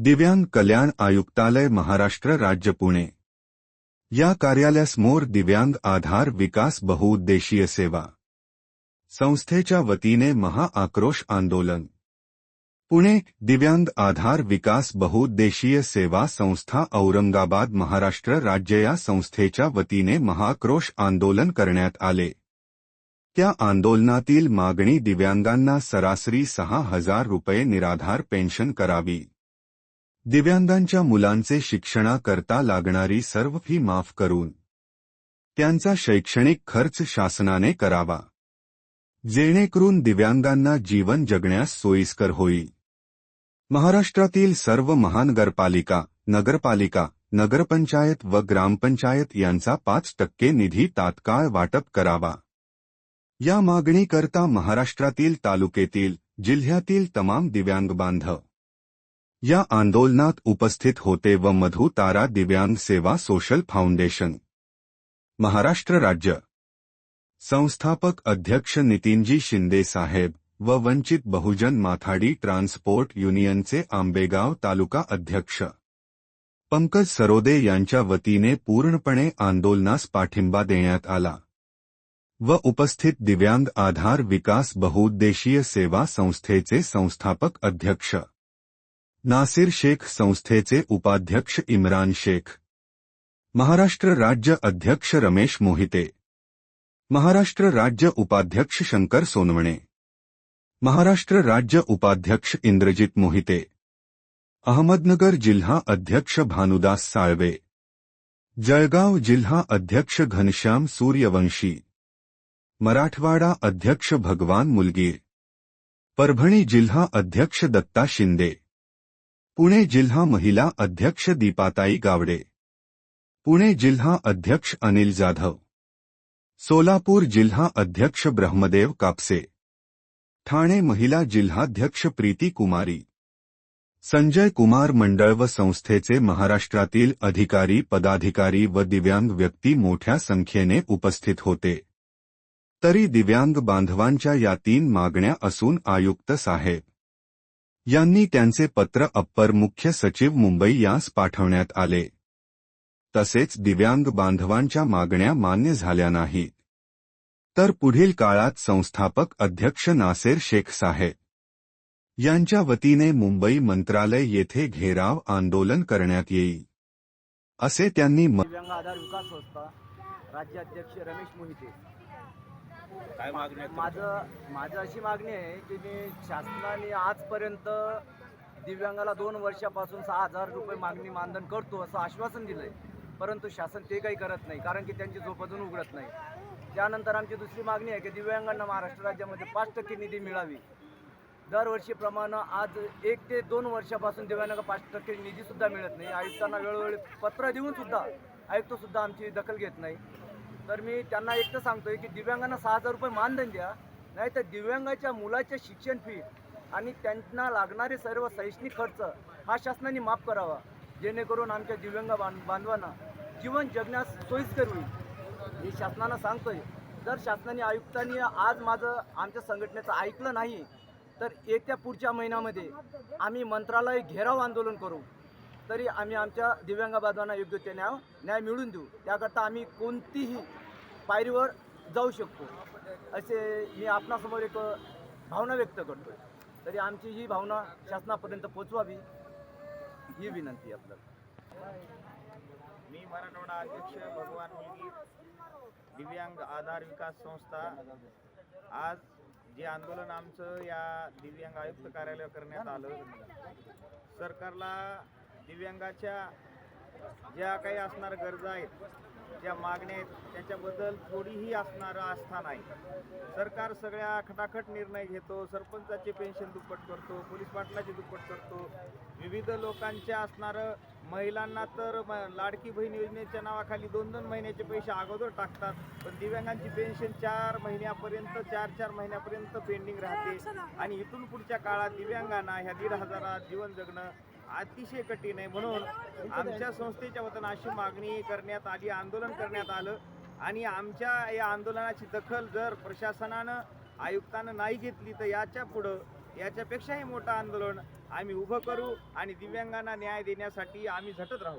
दिव्यांग कल्याण आयुक्तालय महाराष्ट्र राज्य पुणे. या कार्यालयासमोर दिव्यांग आधार विकास बहुउद्देशीय सेवा संस्थेच्या वतीने महाआक्रोश आंदोलन. पुणे दिव्यांग आधार विकास बहुउद्देशीय सेवा संस्था औरंगाबाद महाराष्ट्र राज्य या संस्थेच्या वतीने महाक्रोश आंदोलन करण्यात आले. त्या आंदोलनातील मागणी दिव्यांगांना सरासरी सहा हजार रुपये निराधार पेन्शन करावी. दिव्यांगांच्या मुलांचे शिक्षणाकरता लागणारी सर्व फी माफ करून त्यांचा शैक्षणिक खर्च शासनाने करावा. जेणेकरून दिव्यांगांना जीवन जगण्यास सोयीस्कर होईल. महाराष्ट्रातील सर्व महानगरपालिका नगरपालिका नगरपंचायत व ग्रामपंचायत यांचा पाच टक्के निधी तात्काळ वाटप करावा. या मागणीकरता महाराष्ट्रातील तालुक्यातील जिल्ह्यातील तमाम दिव्यांग बांधव या आंदोलनात उपस्थित होते व मधु तारा दिव्यांग सेवा सोशल फाउंडेशन. महाराष्ट्र राज्य. संस्थापक अध्यक्ष नितीनजी शिंदे साहेब व वंचित बहुजन माथाडी ट्रान्सपोर्ट युनियनचे आंबेगाव तालुका अध्यक्ष. पंकज सरोदे यांच्या वतीने पूर्णपणे आंदोलनास पाठिंबा देण्यात आला. व उपस्थित दिव्यांग आधार विकास बहुउद्देशीय सेवा संस्थेचे संस्थापक अध्यक्ष. नासिर शेख संस्थेचे उपाध्यक्ष इम्रान शेख. महाराष्ट्र राज्य अध्यक्ष रमेश मोहिते. महाराष्ट्र राज्य उपाध्यक्ष शंकर सोनवणे. महाराष्ट्र राज्य उपाध्यक्ष इंद्रजित मोहिते. अहमदनगर जिल्हा अध्यक्ष भानुदास साळवे. जळगाव जिल्हा अध्यक्ष घनश्याम सूर्यवंशी. मराठवाडा अध्यक्ष भगवान मुलगीर. परभणी जिल्हा अध्यक्ष दत्ता शिंदे. पुणे जिल्हा महिला अध्यक्ष दीपाताई गावडे. पुणे जिल्हा अध्यक्ष अनिल जाधव. सोलापूर जिल्हा अध्यक्ष ब्रह्मदेव कापसे. ठाणे महिला जिल्हाध्यक्ष प्रीती कुमारी. संजय कुमार मंडळ व संस्थेचे महाराष्ट्रातील अधिकारी पदाधिकारी व दिव्यांग व्यक्ती मोठ्या संख्येने उपस्थित होते. तरी दिव्यांग बांधवांच्या या तीन मागण्या असून आयुक्त साहेब यांनी त्यांचे पत्र अप्पर मुख्य सचिव मुंबई यास पाठवण्यात आले. तसेच दिव्यांग बांधवांच्या मागण्या मान्य झाल्या नाहीत. तर पुढील काळात संस्थापक अध्यक्ष नासेर शेख साहेब यांच्या वतीने मुंबई मंत्रालय येथे घेराव आंदोलन करण्यात येईल. असे त्यांनी दिव्यांग आधार विकास संस्था राज्याध्यक्ष रमेश मोहिते काय मागणी आहे माझं माझं अशी मागणी आहे की मी शासनाने आजपर्यंत दिव्यांगाला दोन वर्षापासून सहा हजार रुपये मागणी मानधन करतो असं आश्वासन दिलंय. परंतु शासन ते काही करत नाही कारण की त्यांची झोप अजून उघडत नाही. त्यानंतर आमची दुसरी मागणी आहे की दिव्यांगांना महाराष्ट्र राज्यामध्ये पाच टक्के निधी मिळावी. दरवर्षीप्रमाणे आज एक ते दोन वर्षापासून दिव्यांगांना पाच टक्के निधीसुद्धा मिळत नाही. आयुक्तांना वेळोवेळी पत्र देऊन सुद्धा आमची दखल घेत नाही. तर मी त्यांना एकटं सांगतोय की दिव्यांगांना सहा हजार रुपये मानधन द्या नाही तर दिव्यांगाच्या मुलाचे शिक्षण फी आणि त्यांना लागणारे सर्व शैक्षणिक खर्च हा शासनाने माफ करावा जेणेकरून आमच्या दिव्यांग बांध बांधवांना जीवन जगण्यास सोयीस्कर होईल. मी शासनाला सांगतोय जर शासनाने आयुक्तांनी आज माझं आमच्या संघटनेचं ऐकलं नाही तर येत्या पुढच्या महिन्यामध्ये आम्ही मंत्रालय घेराव आंदोलन करू. तरी आम्ही आमच्या दिव्यांग बांधवांना योग्य ते न्याय न्याय मिळवून देऊ. त्याकरता आम्ही कोणतीही पायरीवर जाऊ शकतो. असे मी आपणासमोर एक भावना व्यक्त करतो तरी आमची ही भावना शासनापर्यंत पोचवावी ही विनंती आपल्याला. मी मराठवाडा अध्यक्ष भगवान मुलगी दिव्यांग आधार विकास संस्था. आज जे आंदोलन आमचं या दिव्यांग आयुक्त कार्यालयावर करण्यात आलं सरकारला दिव्यांगाच्या ज्या काही असणाऱ्या गरजा आहेत ज्या मागण्या आहेत त्याच्याबद्दल थोडीही असणारं आस्था नाही. सरकार सगळ्या खटाखट निर्णय घेतो सरपंचाचे पेन्शन दुप्पट करतो पोलीस पाटलाचे दुप्पट करतो. विविध लोकांच्या असणारं महिलांना तर म- लाडकी बहीण योजनेच्या नावाखाली दोन दोन महिन्याचे पैसे अगोदर टाकतात पण दिव्यांगांची पेन्शन चार महिन्यापर्यंत चार चार महिन्यापर्यंत पेंडिंग राहते. आणि इथून पुढच्या काळात दिव्यांगांना ह्या दीड हजारात जीवन जगणं अतिशय कठीण आहे. म्हणून आमच्या संस्थेच्या वतीनं अशी मागणी करण्यात आली आंदोलन करण्यात आलं. आणि आमच्या या आंदोलनाची दखल जर प्रशासनानं आयुक्तानं नाही घेतली तर याच्या पुढं याच्यापेक्षाही मोठं आंदोलन आम्ही उभं करू आणि दिव्यांगांना न्याय देण्यासाठी आम्ही झटत राहू.